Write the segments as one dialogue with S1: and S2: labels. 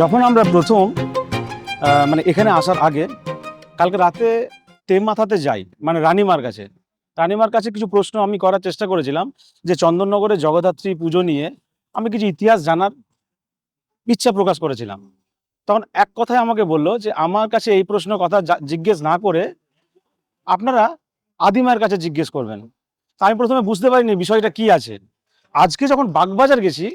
S1: যখন আমরা প্রথম মানে এখানে আসার আগে, কালকে রাতে তেম মাথাতে যাই মানে রানীমার কাছে। রানীমার কাছে কিছু প্রশ্ন আমি করার চেষ্টা করেছিলাম যে চন্দননগরে জগদ্ধাত্রী পুজো নিয়ে আমি কিছু ইতিহাস জানার ইচ্ছা প্রকাশ করেছিলাম। তখন এক কথায় আমাকে বলল যে, আমার কাছে এই প্রশ্ন কথা জিজ্ঞেস না করে আপনারা আদিমায়ের কাছে জিজ্ঞেস করবেন। আমি প্রথমে বুঝতে পারিনি বিষয়টা কি আছে। আজকে যখন বাগবাজার গেছি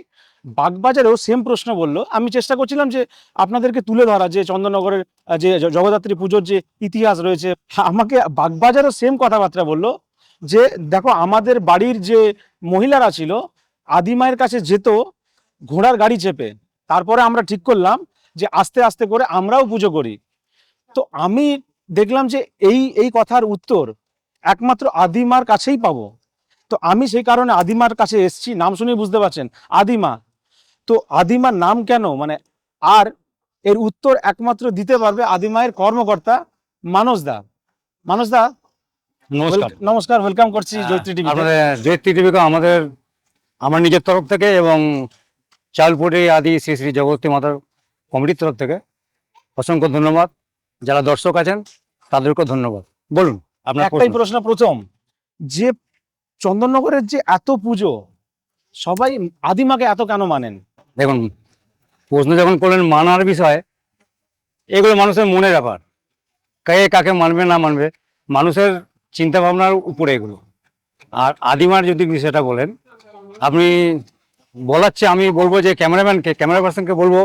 S1: বাগবাজারেও সেম প্রশ্ন বলল। আমি চেষ্টা করছিলাম যে আপনাদেরকে তুলে ধরা, যে চন্দননগরের যে জগদ্ধাত্রী পুজোর যে ইতিহাস রয়েছে, আমাকে বাগবাজারও সেম কথাবার্তা বলল যে, দেখো, আমাদের বাড়ির যে মহিলারা ছিল আদিমায়ের কাছে যেত, ঘোড়ার গাড়ি চেপে। তারপরে আমরা ঠিক করলাম যে আস্তে আস্তে করে আমরাও পুজো করি। তো আমি দেখলাম যে এই এই কথার উত্তর একমাত্র আদিমার কাছেই পাবো। তো আমি সেই কারণে আদিমার কাছে এসেছি, নাম শুনেই বুঝতে পারছেন আদিমা তো আদিমার নাম কেন? মানে আর এর উত্তর একমাত্র দিতে পারবে আদিমায়ের কর্মকর্তা মানস দা। মানস দা
S2: নমস্কার।
S1: ওয়েল- ওয়েলকাম করছি জয়ত্রী টিভি
S2: জয়ত্রী টিভিকে আমাদের আমার নিজের তরফ থেকে এবং চালপুরি আদি শ্রী শ্রী জগতী মাতার কমিটির তরফ থেকে অসংখ্য ধন্যবাদ। যারা দর্শক আছেন তাদেরকেও ধন্যবাদ। বলুন আপনার
S1: একটাই
S2: প্রশ্ন।
S1: প্রশ্ন প্রথম যে চন্দননগরের যে এত পুজো সবাই আদিমাকে এত কেন মানেন?
S2: দেখুন, প্রশ্ন যখন করলেন মানার বিষয়, এগুলো মানুষের মনের ব্যাপার। কে কাকে মানবে, না মানবে, মানুষের চিন্তা ভাবনার উপরে এগুলো। আর আদিমার যদি বিষয়টা বলেন, আপনি বলার চেয়ে আমি বলব যে ক্যামেরাম্যানকে, ক্যামেরা পার্সনকে বলব,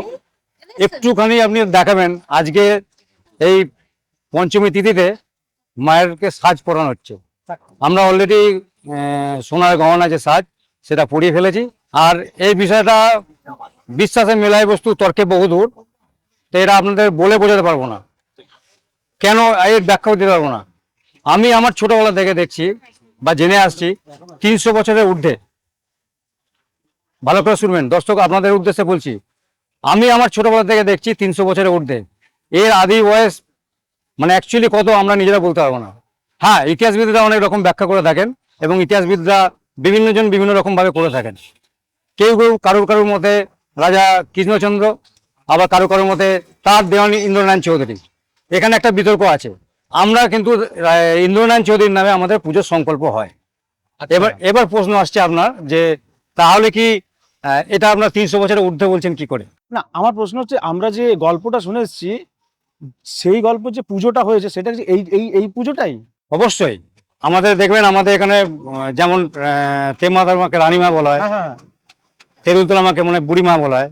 S2: একটুখানি আপনি দেখাবেন, আজকে এই পঞ্চমী তিথিতে মায়েরকে সাজ পরানো হচ্ছে। আমরা অলরেডি সোনার গহনা যে সাজ, সেটা পরিয়ে ফেলেছি। আর এই বিষয়টা বিশ্বাসে মেলায় বস্তু তর্কে বহুদূর তো এটা আপনাদের বলে বোঝাতে পারব না। কেন এর ব্যাখ্যাও দিতে পারব না। আমি আমার ছোটবেলা থেকে দেখছি বা জেনে আসছি, তিনশো বছরের ঊর্ধ্বে। ভালো করে শুনবেন। দর্শক, আপনাদের উদ্দেশ্যে বলছি, আমি আমার ছোটবেলা থেকে দেখছি তিনশো বছরের ঊর্ধ্বে। এর আদি বয়স মানে অ্যাকচুয়ালি কত আমরা নিজেরা বলতে পারব না। হ্যাঁ ইতিহাসবিদরা অনেক রকম ব্যাখ্যা করে থাকেন এবং ইতিহাসবিদরা বিভিন্ন জন বিভিন্ন রকম ভাবে করে থাকেন। কেউ কেউ কারুর কারুর মতে রাজা কৃষ্ণচন্দ্র আবার কারও কারোর মতে তার দেওয়ানি ইন্দ্রনারায়ণ চৌধুরী। এখানে একটা বিতর্ক আছে। আমরা কিন্তু ইন্দ্রনারায়ণ চৌধুরীর নামে আমাদের পুজোর সংকল্প হয়। এবার এবার প্রশ্ন আসছে আপনার যে তাহলে কি এটা আপনার তিনশো বছরের ঊর্ধ্বে বলছেন কি করে?
S1: না আমার প্রশ্ন হচ্ছে আমরা যে গল্পটা শুনে এসেছি সেই গল্প যে পুজোটা হয়েছে সেটা কি এই এই এই পুজোটাই?
S2: অবশ্যই। আমাদের দেখবেন আমাদের এখানে যেমন তেমাতার মাকে রানীমা বলা হয়।
S1: হ্যাঁ হ্যাঁ
S2: তেরুলতলা মাকে মনে হয় বুড়িমা বলা হয়।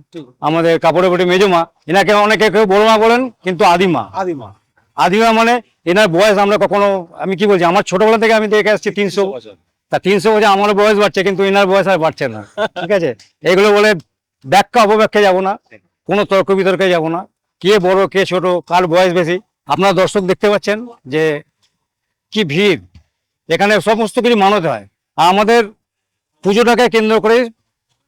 S2: আমাদের কাপড়ে বটি মেজমা এনাকে অনেকে কেউ বড় মা বলেন কিন্তু আদিমা
S1: আদিমা
S2: আদিমা মানে এনার বয়স আমরা কখনো আমি কি বলছি আমার ছোটবেলা থেকে আমি দেখে আসছি তিনশো তা তিনশো বছর আমার বয়স বাড়ছে কিন্তু এনার বয়স আর বাড়ছে না। ঠিক আছে? এগুলো বলে ব্যাখ্যা অপব্যাখ্যা যাব না। কোনো তর্ক বিতর্কে যাব না। কে বড় কে ছোট কার বয়স বেশি? আপনারা দর্শক দেখতে পাচ্ছেন যে কি ভিড়। এখানে সমস্ত কিছু মানতে হয়। আমাদের পুজোটাকে কেন্দ্র করে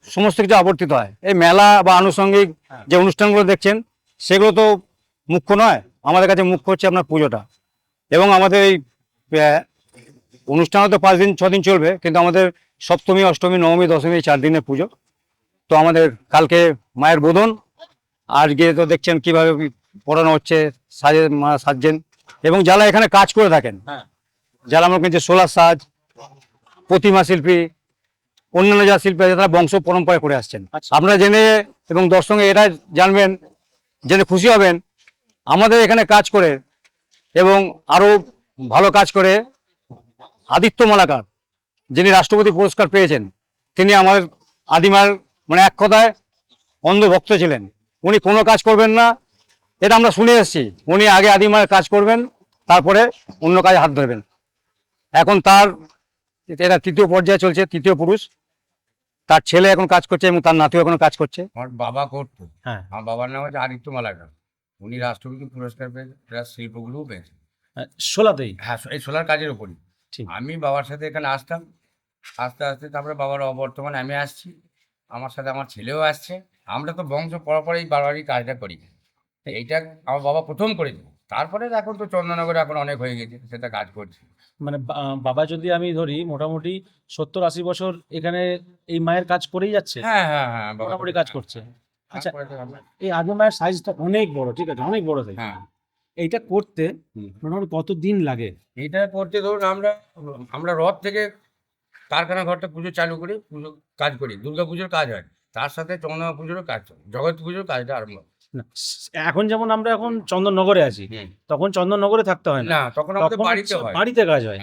S2: সমস্ত কিছু আবর্তিত হয়। এই মেলা বা আনুষঙ্গিক যে অনুষ্ঠানগুলো দেখছেন সেগুলো তো মুখ্য নয়। আমাদের কাছে মুখ্য হচ্ছে আপনার পুজোটা। এবং আমাদের এই অনুষ্ঠানও তো পাঁচ দিন ছ দিন চলবে কিন্তু আমাদের সপ্তমী অষ্টমী নবমী দশমী চার দিনের পুজো। তো আমাদের কালকে মায়ের বোধন। আজকে তো দেখছেন কীভাবে পড়ানো হচ্ছে সাজে মা সাজছেন। এবং যারা এখানে কাজ করে থাকেন
S1: হ্যাঁ।
S2: যারা আমার কাছে সোলার সাজ প্রতিমা শিল্পী অন্যান্য যা শিল্পী আছে তারা বংশ পরম্পরায় করে আসছেন।
S1: আচ্ছা।
S2: আপনারা জেনে এবং দর্শকে এটা জানবেন জেনে খুশি হবেন আমাদের এখানে কাজ করে এবং আরও ভালো কাজ করে আদিত্য মালাকার যিনি রাষ্ট্রপতি পুরস্কার পেয়েছেন তিনি আমাদের আদিমার মানে এক কথায় অন্ধভক্ত ছিলেন। উনি কোনো কাজ করবেন না এটা আমরা শুনে এসেছি। উনি আগে আদিমার কাজ করবেন তারপরে অন্য কাজে হাত ধরবেন। এখন তার এটা তৃতীয় পর্যায়ে চলছে তৃতীয় পুরুষ। তার ছেলে এখন কাজ করছে এবং তার নাতিও এখন কাজ করছে।
S3: আমার বাবা করতো।
S1: হ্যাঁ।
S3: আমার বাবার নাম হচ্ছে আদিত্য মালাকার। উনি রাষ্ট্রপতি পুরস্কার পেয়েছে প্লাস শিল্পগুলোও পেয়েছেন
S1: ষোলাতেই
S3: হ্যাঁ এই সোলার কাজের উপরই।
S1: ঠিক।
S3: আমি বাবার সাথে এখানে আসতাম। আস্তে আস্তে তারপরে বাবার অবর্তমানে আমি আসছি। আমার সাথে আমার ছেলেও আসছে। আমরা তো বংশ পরপরেই বারবারই কাজটা করি। এইটা আমার বাবা প্রথম করেছিল তারপরে এখন তো চন্দননগরে এখন অনেক হয়ে গেছে সেটা কাজ করছে।
S1: মানে বাবা যদি আমি ধরি মোটামুটি সত্তর আশি বছর এখানে এই মায়ের কাজ করেই যাচ্ছে?
S3: হ্যাঁ হ্যাঁ হ্যাঁ
S1: মোটামুটি কাজ করছে। আচ্ছা। এই আজম মায়ের সাইজটা অনেক বড় ঠিক আছে অনেক বড় সাইজ
S3: হ্যাঁ।
S1: এইটা করতে মোটামুটি কত দিন লাগে?
S3: এটা করতে ধরুন আমরা আমরা রথ থেকে কারখানা ঘরটা পুজো চালু করি পুজো কাজ করি দুর্গা পুজোর কাজ হয় তার সাথে চন্দ্রমা পুজোরও কাজ হয় জগৎ পুজোর কাজটা আরম্ভ
S1: এখন যেমন আমরা এখন চন্দননগরে আছি তখন চন্দননগরে থাকতে হয় না।
S3: তখন আমাদের বাড়িতে হয়।
S1: বাড়িতে কাজ হয়।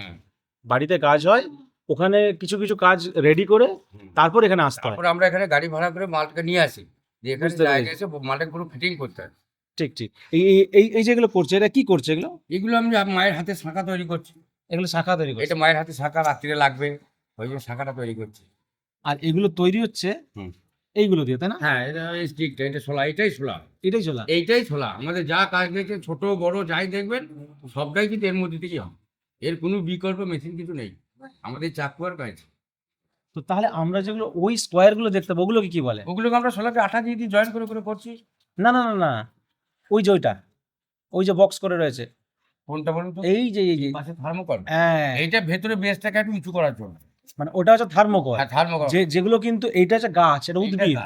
S1: বাড়িতে কাজ হয় ওখানে কিছু কিছু কাজ রেডি করে তারপর এখানে আসতে হয়।
S3: আমরা এখানে গাড়ি ভাড়া করে মালটা নিয়ে আসি। যে এখানে জায়গা। এসে মালটা পুরো ফিটিং করতে হয়।
S1: ঠিক ঠিক। এই এই- এই যেগুলো করছে এটা কি করছে এগুলো?
S3: এগুলো আমি মায়ের হাতে শাঁখা তৈরি করছি।
S1: এগুলো শাখা তৈরি করছে।
S3: এটা মায়ের হাতে শাঁখা রাত্রিরে লাগবে। ওই জন্য শাঁখাটা তৈরি করছি।
S1: আর এগুলো তৈরি হচ্ছে। এইগুলো দিয়ে তাই না?
S3: হ্যাঁ এটা স্টিকটা এটা ছোলা এটাই ছোলা।
S1: এটাই চলা
S3: এইটাই ছোলা। আমাদের যা কাজ দেখছে ছোট বড় যাই দেখবেন সবটাই কিন্তু এর মধ্যে থেকেই হবে। এর কোনো বিকল্প মেশিন কিছু নেই। আমাদের চাকু আর কাজ।
S1: তো তাহলে আমরা যেগুলো ওই স্কোয়ারগুলো দেখতে পাবো ওগুলোকে কি বলে?
S3: ওগুলোকে আমরা ছোলাকে আঠা দিয়ে দিয়ে জয়েন করে করে করছি।
S1: না না না না। ওই যে ওইটা। ওই যে বক্স করে রয়েছে।
S3: কোনটা বলুন তো?
S1: এই যে এই যে।
S3: পাশে থার্মোকল
S1: হ্যাঁ।
S3: এইটা ভেতরে বেসটাকে একটু উঁচু করার জন্য।
S1: মানে ওটা হচ্ছে থার্মোকল
S3: হ্যাঁ
S1: যে যেগুলো কিন্তু এইটা হচ্ছে গাছ এটা উদ্ভিদ।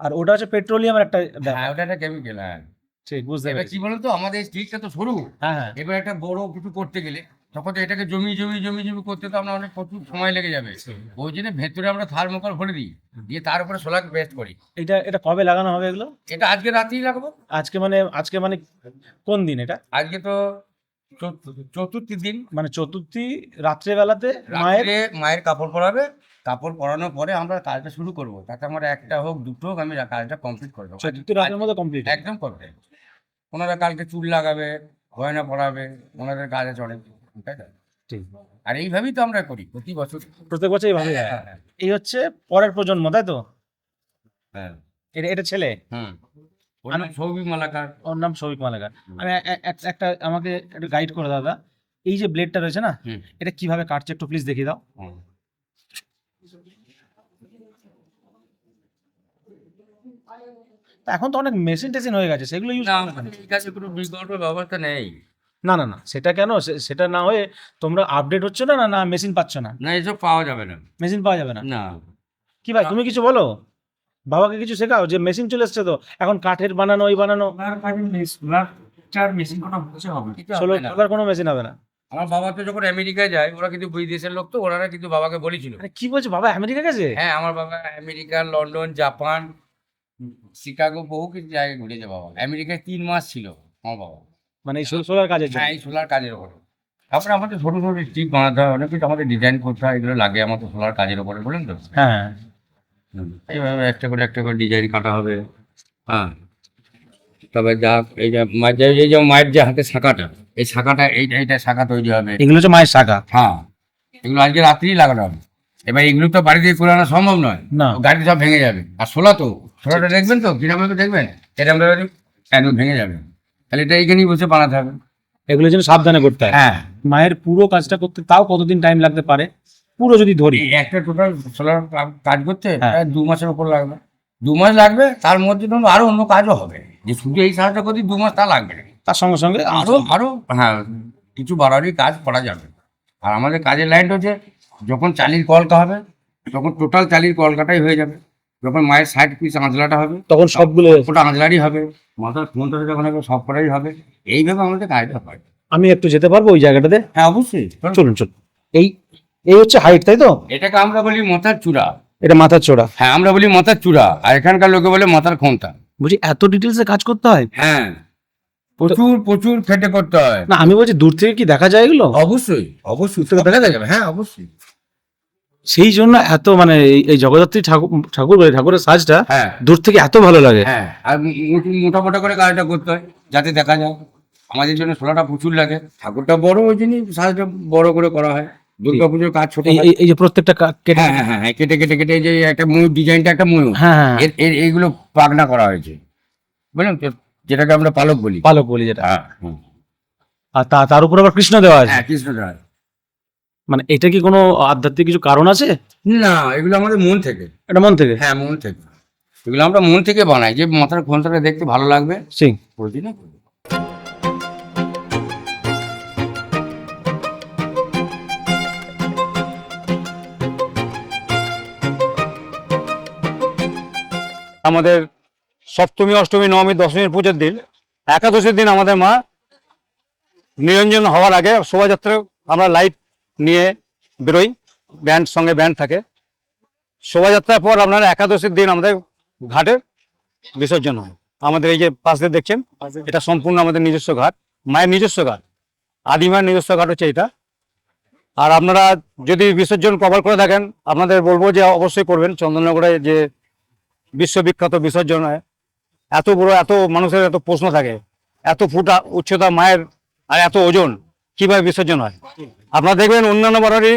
S1: আর ওটা হচ্ছে পেট্রোলিয়ামের একটা।
S3: হ্যাঁ ওটা একটা কেমিক্যাল হ্যাঁ।
S1: ঠিক বুঝতে পেরেছি।
S3: কি বলুন তো আমাদের স্টিকটা তো সরু।
S1: হ্যাঁ হ্যাঁ।
S3: এবার একটা বড় কিছু করতে গেলে তখন তো এটাকে জমি জমি জমি জমি করতে তো আমরা অনেক প্রচুর সময় লেগে যাবে। ওই জন্য ভেতরে আমরা থার্মোকল ভরে দিই। দিয়ে তার উপরে সোলার বেস্ট করি।
S1: এটা এটা কবে লাগানো হবে এগুলো?
S3: এটা আজকে রাতেই লাগাবো।
S1: আজকে মানে আজকে মানে কোন দিন এটা?
S3: আজকে তো চতুর্থ- দিন।
S1: মানে চতুর্থী রাত্রেবেলাতে মায়ের
S3: মায়ের কাপড় পরাবে। কাপড় পরানোর পরে আমরা কাজটা শুরু করব। তাতে আমার একটা হোক দুটো হোক আমি কাজটা কমপ্লিট করে দেবো।
S1: চতুর্থী রাতের মধ্যে কমপ্লিট
S3: একদম করবে ওনারা কালকে চুল লাগাবে গয়না পরাবে ওনাদের কাজে চলে তাই তো?
S1: ঠিক।
S3: আর এইভাবেই তো আমরা করি প্রতি বছর।
S1: প্রত্যেক বছর এইভাবে এই হচ্ছে পরের প্রজন্ম তাই তো?
S3: হ্যাঁ।
S1: এটা এটা ছেলে?
S3: হুম। ওর নাম সৌভিক মালাকার।
S1: ওর নাম সৌভিক মালাকার। আমি একটা আমাকে একটু গাইড করে দাদা। এই যে ব্লেডটা রয়েছে না। এটা কীভাবে কাটছে একটু প্লিজ দেখিয়ে দাও। তা এখন তো অনেক মেশিন টেশিন হয়ে গেছে সেগুলো ইউজ
S3: না আমাদের কোনো বিকল্প ব্যবস্থা নেই।
S1: না না না সেটা কেন? সেটা না হয়ে তোমরা আপডেট হচ্ছে না না না মেশিন পাচ্ছ না?
S3: না এসব পাওয়া যাবে না।
S1: মেশিন পাওয়া যাবে না?
S3: না।
S1: কি ভাই তুমি কিছু বলো? বাবাকে কিছু শেখাও? যে মেশিন চলে এসছে তো এখন কাঠের বানানো ওই বানানো।
S3: মেশিন কোনো হবে
S1: সোলার কোনো মেশিন হবে না।
S3: আমার বাবা তো যখন আমেরিকায় যায় ওরা কিন্তু বিদেশের লোক তো ওনারা কিন্তু বাবাকে বলেছিল।
S1: কি বলছো বাবা আমেরিকা গেছে?
S3: হ্যাঁ আমার বাবা আমেরিকা লন্ডন জাপান শিকাগো বহু কিছু জায়গায় ঘুরেছে বাবা। আমেরিকায় তিন মাস ছিল আমার বাবা।
S1: মানে এই সোলার কাজের
S3: হ্যাঁ এই সোলার কাজের উপরে। তারপরে আমাদের ছোট ছোট স্টিক বানাতে হয় অনেক কিছু আমাদের ডিজাইন করতে হয় এগুলো লাগে আমাদের সোলার কাজের উপরে বলেন তো?
S1: হ্যাঁ।
S3: এইভাবে একটা করে একটা করে ডিজাইন কাটা হবে। হ্যাঁ। তবে যা এই যে মা- যে- এই যে মায়ের যে হাতে শাখাটা এই শাখাটা এইটা এইটা শাখা তৈরি হবে।
S1: এগুলো হচ্ছে মায়ের শাখা।
S3: হ্যাঁ। এগুলো আজকে রাত্রিই লাগানো হবে। এবার এগুলো তো বাড়িতে করে আনা সম্ভব নয়।
S1: না।
S3: গাড়ি সব ভেঙে যাবে। আর সোলা তো সোলাটা দেখবেন তো? কীরকম দেখবেন? এটা আমরা একদম ভেঙে যাবে? তাহলে এটা এইখানেই বসে বানাতে হবে।
S1: এগুলোর জন্য সাবধানে করতে হয়।
S3: হ্যাঁ।
S1: মায়ের পুরো কাজটা করতে তাও কতদিন টাইম লাগতে পারে? পুরো যদি ধরি।
S3: একটা টোটাল সোলার কাজ করতে
S1: হ্যাঁ।
S3: প্রায় দু মাসের উপর লাগবে। দু মাস লাগবে তার মধ্যে ধরুন আরও অন্য কাজও হবে। যে শুধু এই সাহায্য করতে দু মাস তা লাগবে।
S1: তার সঙ্গে সঙ্গে
S3: আরও আরও হ্যাঁ কিছু বাড়াবাড়ি কাজ করা যাবে। আর আমাদের কাজের লাইনটা হচ্ছে যখন চালির কলকা হবে তখন টোটাল চালির কলকাটাই হয়ে যাবে। যখন মায়ের সাইড পিস আঁচলাটা হবে
S1: তখন সবগুলো
S3: ওটা আঁচলারই হবে। মাথার ফোনটা যখন হবে সব কটাই হবে। এইভাবে আমাদের কাজটা হয়।
S1: আমি একটু যেতে পারব ওই জায়গাটাতে?
S3: হ্যাঁ অবশ্যই।
S1: চলুন চলুন। এই এই হচ্ছে হাইট তাই তো?
S3: এটাকে আমরা বলি মাথার চূড়া।
S1: এটা মাথার চূড়া।
S3: হ্যাঁ আমরা বলি মাথার চূড়া। আর এখানকার লোকে বলে মাথার খোঁতা
S1: বলছি এত ডিটেলসে কাজ করতে হয়?
S3: হ্যাঁ। প্রচুর প্রচুর খেটে করতে হয়।
S1: না আমি বলছি দূর থেকে কি দেখা যায় এগুলো?
S3: অবশ্যই অবশ্যই।
S1: তো দেখা যাবে?
S3: হ্যাঁ অবশ্যই।
S1: সেই জন্য এত মানে এই- জগদ্ধাত্রী ঠাকুর ঠাকুর বলে ঠাকুরের সাজটা
S3: হ্যাঁ।
S1: দূর থেকে এত ভালো লাগে।
S3: হ্যাঁ আর মোটা মোটা করে কাজটা করতে হয় যাতে দেখা যায়। আমাদের জন্য সোলাটা প্রচুর লাগে। ঠাকুরটা বড় ওই জন্যই সাজটা বড় করে করা হয়। দুর্গা পুজোর কাজ ছোট
S1: এই
S3: হয়।
S1: যে প্রত্যেকটা কেটে
S3: হ্যাঁ হ্যাঁ হ্যাঁ হ্যাঁ, কেটে কেটে কেটে যে একটা ময়ূর ডিজাইনটা একটা ময়ূর।
S1: হ্যাঁ হ্যাঁ
S3: এর এর এইগুলো পাগনা করা হয়েছে। বুঝলেন? যেটাকে আমরা পালক বলি।
S1: পালক বলি যেটা।
S3: হ্যাঁ
S1: আর তা তার উপর আবার কৃষ্ণ দেওয়া আছে?
S3: হ্যাঁ কৃষ্ণ কৃষ্ণচূড়া
S1: মানে এটা কি কোনো আধ্যাত্মিক কিছু কারণ আছে?
S3: না এগুলো আমাদের মন থেকে।
S1: এটা মন থেকে?
S3: হ্যাঁ মন থেকে। এগুলো আমরা মন থেকে বানাই। যে মাথার ঘন্টাটা দেখতে ভালো লাগবে
S1: সিং।
S3: প্রতিদিন
S2: আমাদের সপ্তমী, অষ্টমী, নবমী, দশমীর পুজোর দিন, একাদশীর দিন আমাদের মা নিরঞ্জন হওয়ার আগে শোভাযাত্রা আমরা লাইট নিয়ে বেরোই ব্যান্ড সঙ্গে ব্যান্ড থাকে। শোভাযাত্রার পর আপনার একাদশীর দিন আমাদের ঘাটে বিসর্জন হয়। আমাদের এই যে পাশ দেখছেন, এটা সম্পূর্ণ আমাদের নিজস্ব ঘাট, মায়ের নিজস্ব ঘাট, আদিমার নিজস্ব ঘাট হচ্ছে এটা। আর আপনারা যদি বিসর্জন কভার করে থাকেন, আপনাদের বলব যে অবশ্যই করবেন, চন্দননগরে যে বিশ্ববিখ্যাত বিসর্জন হয় এত বড়, এত মানুষের এত প্রশ্ন থাকে, এত ফুটা উচ্চতা মায়ের আর এত ওজন, কীভাবে বিসর্জন হয়? আপনারা দেখবেন অন্যান্য বাড়ি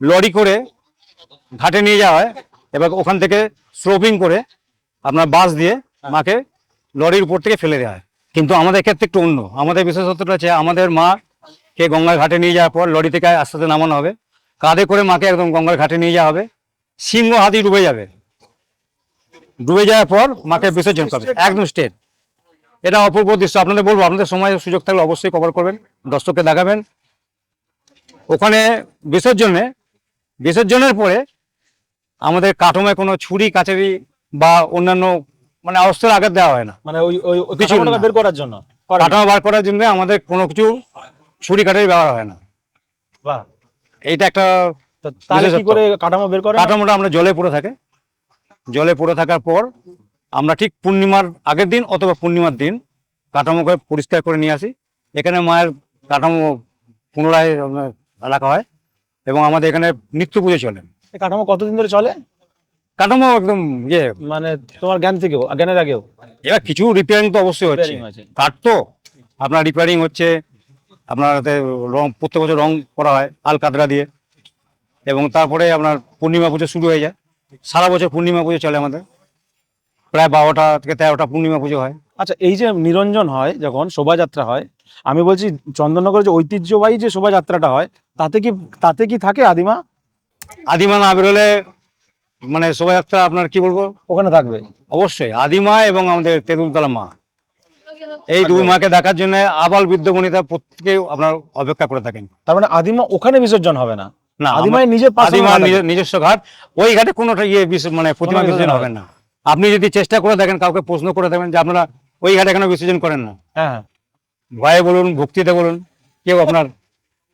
S2: লরি করে ঘাটে নিয়ে যাওয়া হয়, এবার ওখান থেকে স্লোপিং করে আপনার বাস দিয়ে মাকে লরির উপর থেকে ফেলে দেওয়া হয়। কিন্তু আমাদের ক্ষেত্রে একটু অন্য, আমাদের বিশেষত্বটা হচ্ছে আমাদের মা কে গঙ্গার ঘাটে নিয়ে যাওয়ার পর লরি থেকে আস্তে আস্তে নামানো হবে, কাঁধে করে মাকে একদম গঙ্গার ঘাটে নিয়ে যাওয়া হবে, সিংহ হাতি ডুবে যাবে। ডুবে যাওয়ার পর মাকে বিসর্জন করবে একদম স্টেট এটা অপূর্ব দৃশ্য। আপনাদের বলব আপনাদের সময় সুযোগ থাকলে অবশ্যই কভার করবেন দর্শককে দেখাবেন। ওখানে বিসর্জনে বিসর্জনের পরে আমাদের কাঠমায় কোনো ছুরি কাচারি বা অন্যান্য মানে অস্ত্রের আঘাত দেওয়া হয় না।
S1: মানে ওই ওই
S2: কিছু।
S1: বের করার জন্য।
S2: কাঠামো বার করার জন্য আমাদের কোনো কিছু ছুরি কাটারি ব্যবহার হয় না।
S1: বাহ।
S2: এইটা একটা
S1: তাহলে কি করে কাঠামো বের করে
S2: কাঠামোটা আমরা জলে পড়ে থাকে। জলে পড়ে থাকার পর আমরা ঠিক পূর্ণিমার আগের দিন অথবা পূর্ণিমার দিন কাঠামোকে পরিষ্কার করে নিয়ে আসি। এখানে মায়ের কাঠামো পুনরায় রাখা হয় এবং আমাদের এখানে নিত্য পুজো চলে।
S1: এই কাঠামো কতদিন ধরে চলে?
S2: কাঠামো একদম ইয়ে।
S1: মানে তোমার জ্ঞান থেকেও জ্ঞানের আগেও?
S2: এবার কিছু রিপেয়ারিং তো অবশ্যই হচ্ছে। কাঠ তো আপনার রিপেয়ারিং হচ্ছে আপনার রং প্রত্যেক বছর রং করা হয় আল কাতরা দিয়ে। এবং তারপরে আপনার পূর্ণিমা পুজো শুরু হয়ে যায়। সারা বছর পূর্ণিমা পুজো চলে আমাদের। প্রায় বারোটা থেকে তেরোটা পূর্ণিমা পুজো হয়।
S1: আচ্ছা এই যে নিরঞ্জন হয় যখন শোভাযাত্রা হয় আমি বলছি চন্দননগরের যে ঐতিহ্যবাহী যে শোভাযাত্রাটা হয় তাতে কি তাতে কি থাকে আদিমা?
S2: আদিমা না বেরোলে মানে শোভাযাত্রা আপনার কি বলব?
S1: ওখানে থাকবে।
S2: অবশ্যই আদিমা এবং আমাদের তেঁতুলতলা মা। এই দুই মাকে দেখার জন্য আবাল বৃদ্ধ বনিতা প্রত্যেকে আপনার অপেক্ষা করে থাকেন।
S1: তার মানে আদিমা ওখানে বিসর্জন হবে না?
S2: না
S1: আদিমায় নিজের পাশে
S2: নিজস্ব ঘাট। ওই ঘাটে কোনোটা ইয়ে মানে প্রতিমা
S1: কোনো
S2: বিসর্জন হবে না। আপনি যদি চেষ্টা করে দেখেন কাউকে প্রশ্ন করে দেখবেন যে আপনারা ওই ঘাটে কেন বিসর্জন করেন না।
S1: হ্যাঁ হ্যাঁ।
S2: ভয়ে বলুন ভক্তিতে বলুন কেউ আপনার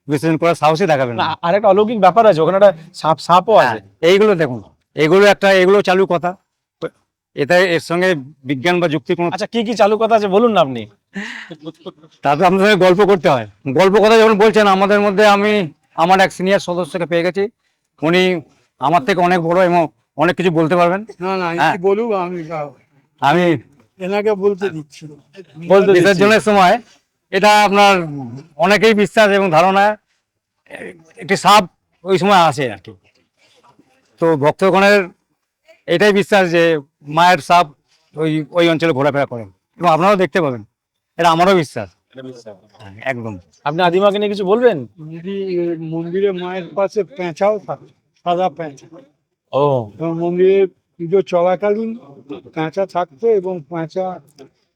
S2: বিসর্জন করার সাহসই দেখাবেন
S1: না।
S2: না
S1: আরেকটা অলৌকিক ব্যাপার আছে ওখানে একটা সাপ সাপও আছে।
S2: হ্যাঁ, এইগুলো দেখুন এগুলো একটা এগুলো চালু কথা। এটা এর সঙ্গে বিজ্ঞান বা যুক্তি কোনো
S1: আচ্ছা কি কি চালু কথা আছে বলুন না আপনি।
S2: তারপরে আপনাদের সঙ্গে গল্প করতে হয়। গল্প কথা যখন বলছেন আমাদের মধ্যে আমি আমার এক সিনিয়র সদস্যকে পেয়ে গেছি। উনি আমার থেকে অনেক বড় এবং অনেক কিছু বলতে পারবেন।
S4: না না
S2: হ্যাঁ।
S4: বলুক আমি
S2: আমি
S4: এনাকে বলতে দিচ্ছি।
S1: বলতে।
S2: বিসর্জনের সময় এটা আপনার অনেকেই বিশ্বাস এবং ধারণা একটি সাপ ওই সময় আসে আর কি। তো ভক্তগণের এটাই বিশ্বাস যে মায়ের সাপ ওই ওই অঞ্চলে ঘোরাফেরা করেন এবং আপনারাও দেখতে পাবেন। এটা আমারও বিশ্বাস। একদম।
S1: আপনি আদিমাকে নিয়ে কিছু বলবেন?
S4: যদি মন্দিরে মায়ের পাশে পেঁচাও থাকে সাদা পেঁচা।
S1: ও।
S4: মন্দিরে পুজো চলাকালীন পেঁচা থাকতো এবং পেঁচা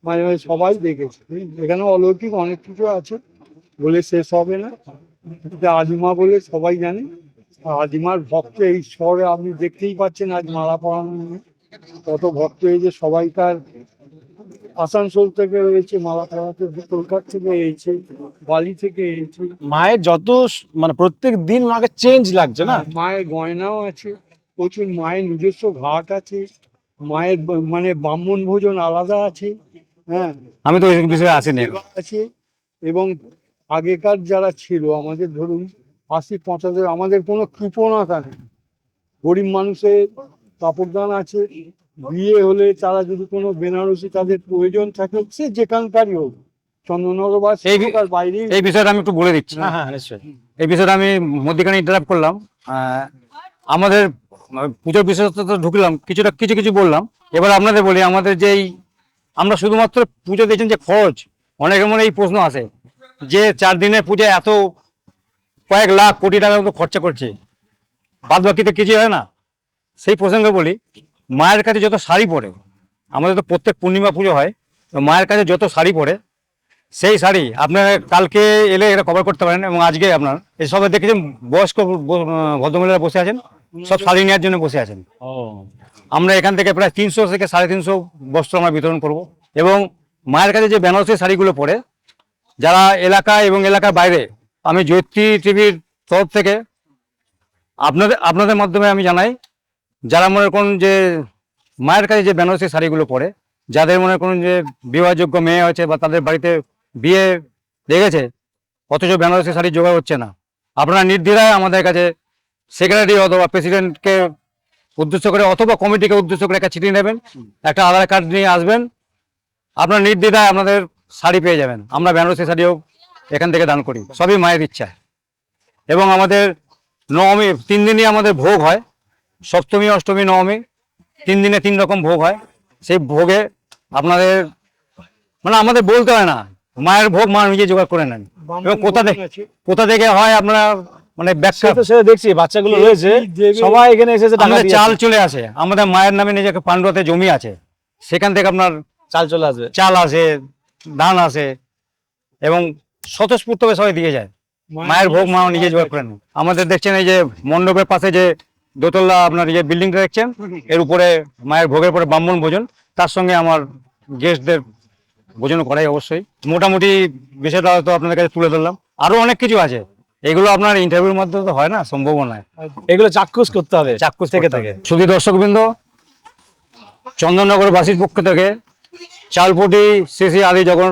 S4: মাঝে মাঝে সবাই দেখেছে। এখানে অলৌকিক অনেক কিছু আছে বলে শেষ হবে না। আদিমা বলে সবাই জানে। আদিমার ভক্ত এই শহরে আপনি দেখতেই পাচ্ছেন আজ মালা পড়ানো নিয়ে কত ভক্ত এই যে সবাইকার আসানসোল থেকে এসেছে মালা পরাতে কলকাতা থেকে এসেছে বালি থেকে এসেছে।
S1: মায়ের যত মানে প্রত্যেক দিন মাকে চেঞ্জ লাগছে না?
S4: মায়ের গয়নাও আছে প্রচুর মায়ের নিজস্ব ঘাট আছে মায়ের মানে ব্রাহ্মণ ভোজন আলাদা আছে হ্যাঁ।
S2: আমি তো ওই বিষয়ে আসিনি।
S4: আছে এবং আগেকার যারা ছিল আমাদের ধরুন আশি পঁচাত্তর আমাদের কোনো কৃপণতা নেই। গরিব মানুষের কাপড়দান আছে বিয়ে হলে তারা যদি কোনো বেনারসি তাদের প্রয়োজন থাকে সে যেখানকারই হোক চন্দ্রনগর বা
S2: এই বি-
S4: সেখানকার বাইরে।
S2: এই বিষয়টা আমি একটু বলে দিচ্ছি।
S1: হ্যাঁ হ্যাঁ নিশ্চয়ই।
S2: এই বিষয়টা আমি মধ্যখানে ইন্টারাপ্ট করলাম। আমাদের পুজোর বিশেষত্ব তো ঢুকলাম কিছুটা কিছু কিছু বললাম। এবার আপনাদের বলি আমাদের যেই আমরা শুধুমাত্র পুজো দিয়েছেন যে খরচ অনেকের মনে এই প্রশ্ন আসে যে চার দিনের পুজো এত কয়েক লাখ কোটি টাকার মতো খরচা করছে। বাদ বাকিতে কিছু হয় না। সেই প্রসঙ্গে বলি মায়ের কাছে যত শাড়ি পরে আমাদের তো প্রত্যেক পূর্ণিমা পুজো হয় তো মায়ের কাছে যত শাড়ি পরে সেই শাড়ি আপনারা কালকে এলে এটা কভার করতে পারেন এবং আজকে আপনার এই সবাই দেখেছেন বয়স্ক ভদ্রমহিলারা বসে আছেন সব শাড়ি নেওয়ার জন্য বসে আছেন। আমরা এখান থেকে প্রায় তিনশো থেকে সাড়ে তিনশো বস্ত্র আমরা বিতরণ করব এবং মায়ের কাছে যে বেনারসি শাড়িগুলো পরে যারা এলাকা এবং এলাকার বাইরে আমি জৈত্রী টিভির তরফ থেকে আপনাদের আপনাদের মাধ্যমে আমি জানাই যারা মনে করুন যে মায়ের কাছে যে বেনারসি শাড়িগুলো পরে, যাদের মনে করুন যে বিবাহযোগ্য মেয়ে হয়েছে বা তাদের বাড়িতে বিয়ে লেগেছে, অথচ বেনারসি শাড়ি জোগাড় হচ্ছে না। আপনারা নির্দ্বিধায় আমাদের কাছে সেক্রেটারি অথবা প্রেসিডেন্টকে উদ্দেশ্য করে অথবা কমিটিকে উদ্দেশ্য করে একটা চিঠি নেবেন, একটা আধার কার্ড নিয়ে আসবেন। আপনার নির্দ্বিধায় আপনাদের শাড়ি পেয়ে যাবেন। আমরা বেনারসি শাড়িও এখান থেকে দান করি। সবই মায়ের ইচ্ছা। এবং আমাদের নবমী তিন দিনই আমাদের ভোগ হয়। সপ্তমী অষ্টমী নবমী তিন দিনে তিন রকম ভোগ হয়। সেই ভোগে আপনাদের মানে আমাদের বলতে হয় না মায়ের ভোগ মা নিজে জোগাড় করে নেন। এবং কোথা থেকে কোথা থেকে হয় আপনারা মানে ব্যাখ্যা
S1: সেটা দেখছি বাচ্চাগুলো রয়েছে সবাই এখানে এসেছে
S2: আমাদের চাল চলে আসে। আমাদের মায়ের নামে নিজেকে পান্ডুয়াতে জমি আছে। সেখান থেকে আপনার
S1: চাল চলে আসবে।
S2: চাল আসে ধান আসে এবং স্বতঃস্ফূর্তভাবে সবাই দিয়ে যায়। মায়ের ভোগ মা নিজে জোগাড় করেন আমাদের দেখছেন এই যে মণ্ডপের পাশে যে দোতলা আপনার যে বিল্ডিংটা দেখছেন এর উপরে মায়ের ভোগের পরে ব্রাহ্মণ ভোজন তার সঙ্গে আমার গেস্টদের ভোজন করাই অবশ্যই। মোটামুটি বিষয়টা হয়তো আপনাদের কাছে তুলে ধরলাম। আরও অনেক কিছু আছে। এগুলো আপনার ইন্টারভিউর মাধ্যমে তো হয় না সম্ভব নয়।
S1: এগুলো চাক্ষুষ করতে হবে।
S2: চাক্ষুষ
S1: থেকে
S2: থেকে। শুধু দর্শকবৃন্দ চন্দননগর বাসীর পক্ষ থেকে চালপটি শ্রী শ্রী আদি জগন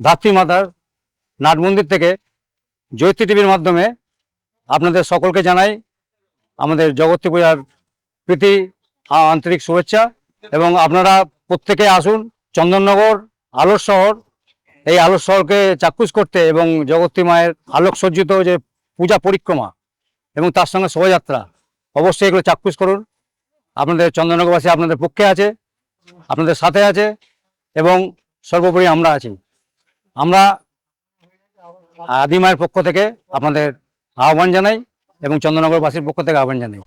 S2: ধাত্রী মাতার নাট মন্দির থেকে জয়িত্রী টিভির মাধ্যমে আপনাদের সকলকে জানাই আমাদের জগত্রী পূজার প্রীতি আন্তরিক শুভেচ্ছা এবং আপনারা প্রত্যেকে আসুন চন্দননগর, আলোর শহর। এই আলোর শহরকে চাক্ষুষ করতে এবং জগত্রী মায়ের আলোক সজ্জিত যে পূজা পরিক্রমা এবং তার সঙ্গে শোভাযাত্রা, অবশ্যই এগুলো চাক্ষুষ করুন। আপনাদের চন্দননগরবাসী আপনাদের পক্ষে আছে, আপনাদের সাথে আছে এবং সর্বোপরি আমরা আছি। আমরা আদিমায়ের পক্ষ থেকে আপনাদের আহ্বান জানাই। এবং চন্দ্রনগরবাসীর পক্ষ থেকে আহ্বান জানাই।